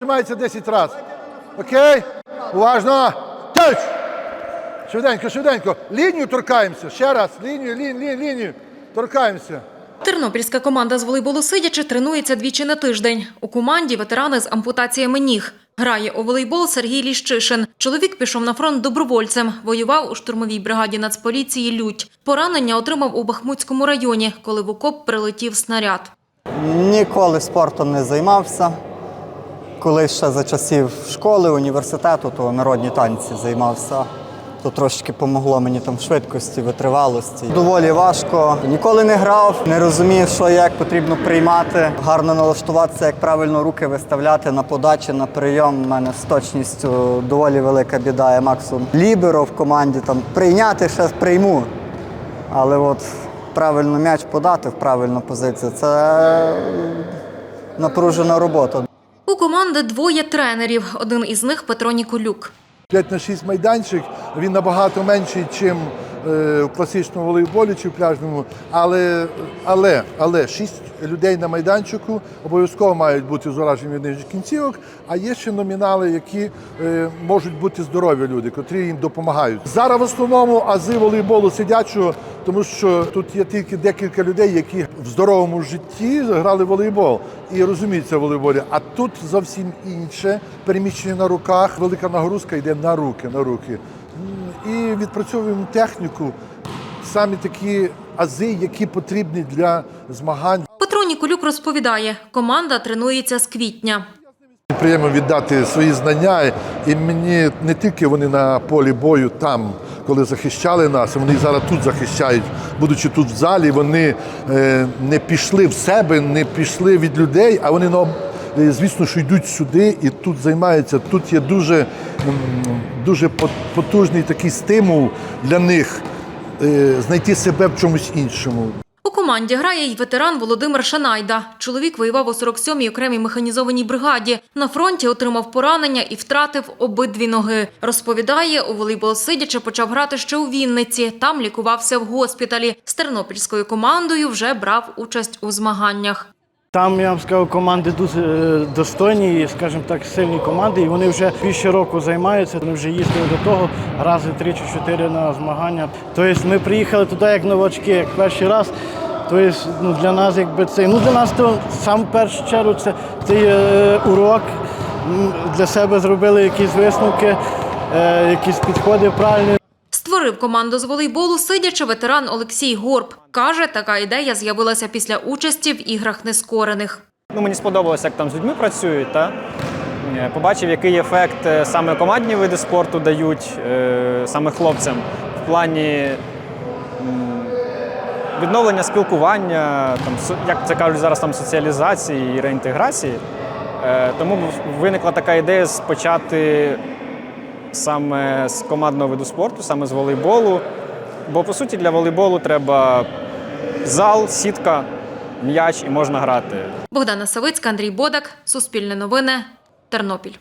Тримається 10 разів. Окей? Уважно. Тич! Швиденько, швиденько. Лінію торкаємося. Ще раз. Лінію, лінію, лінію, лінію. Торкаємося. Тернопільська команда з волейболу сидячи тренується двічі на тиждень. У команді ветерани з ампутаціями ніг. Грає у волейбол Сергій Ліщишин. Чоловік пішов на фронт добровольцем. Воював у штурмовій бригаді Нацполіції Лють. Поранення отримав у Бахмутському районі, коли в окоп прилетів снаряд. Ніколи спортом не займався. Колись ще за часів школи, університету, то народні танці займався. То трошки помогло мені там в швидкості, витривалості. Доволі важко. Ніколи не грав, не розумів, що як потрібно приймати, гарно налаштуватися, як правильно руки виставляти на подачі, на прийом. У мене з точністю доволі велика біда. Я максимум ліберо в команді там прийняти ще прийму. Але от правильно м'яч подати в правильну позицію це напружена робота. У команди двоє тренерів. Один із них Петро Ніколюк. 5 на 6 майданчик, він набагато менший, ніж в класичному волейболі чи в пляжному. Але, але, але 6 людей на майданчику обов'язково мають бути з ураженням від нижніх кінцівок, а є ще номінали, які е, можуть бути здорові люди, котрі їм допомагають. Зараз в основному ази волейболу сидячого, тому що тут є тільки декілька людей, які в здоровому житті грали волейбол і розуміються в волейболі. А тут зовсім інше переміщення на руках, велика нагрузка йде на руки, на руки. І відпрацьовуємо техніку, самі такі ази, які потрібні для змагань. Петро Ніколюк розповідає, команда тренується з квітня. Приємно віддати свої знання, і мені не тільки вони на полі бою там, коли захищали нас, вони зараз тут захищають, будучи тут в залі, вони е, не пішли в себе, не пішли від людей, а вони на звісно, що йдуть сюди і тут займаються. Тут є дуже, дуже потужний такий стимул для них е, знайти себе в чомусь іншому. У команді грає й ветеран Володимир Шанайда. Чоловік воював у 47-й окремій механізованій бригаді. На фронті отримав поранення і втратив обидві ноги. Розповідає, у волейбол сидячи почав грати ще у Вінниці. Там лікувався в госпіталі. З тернопільською командою вже брав участь у змаганнях. Там я вам скажу, команди дуже е, достойні, скажімо так, сильні команди. І вони вже більше року займаються. Вони вже їздили до того рази три чи чотири на змагання. Тобто ми приїхали туди як новачки, як перший раз. Тобто, ну, для нас, якби це ну для нас то сам в першу чергу це, це е, урок. Для себе зробили якісь висновки, е, якісь підходи правильні. Створив команду з волейболу сидячи ветеран Олексій Горб. Каже, така ідея з'явилася після участі в іграх нескорених. Ну, мені сподобалося, як там з людьми працюють. Та? Е, Побачив, який ефект е, саме командні види спорту дають е, саме хлопцям в плані відновлення спілкування, там, як це кажуть зараз, там, соціалізації і реінтеграції. Тому виникла така ідея почати саме з командного виду спорту, саме з волейболу. Бо, по суті, для волейболу треба зал, сітка, м'яч і можна грати. Богдана Савицька, Андрій Бодак, Суспільне новини, Тернопіль.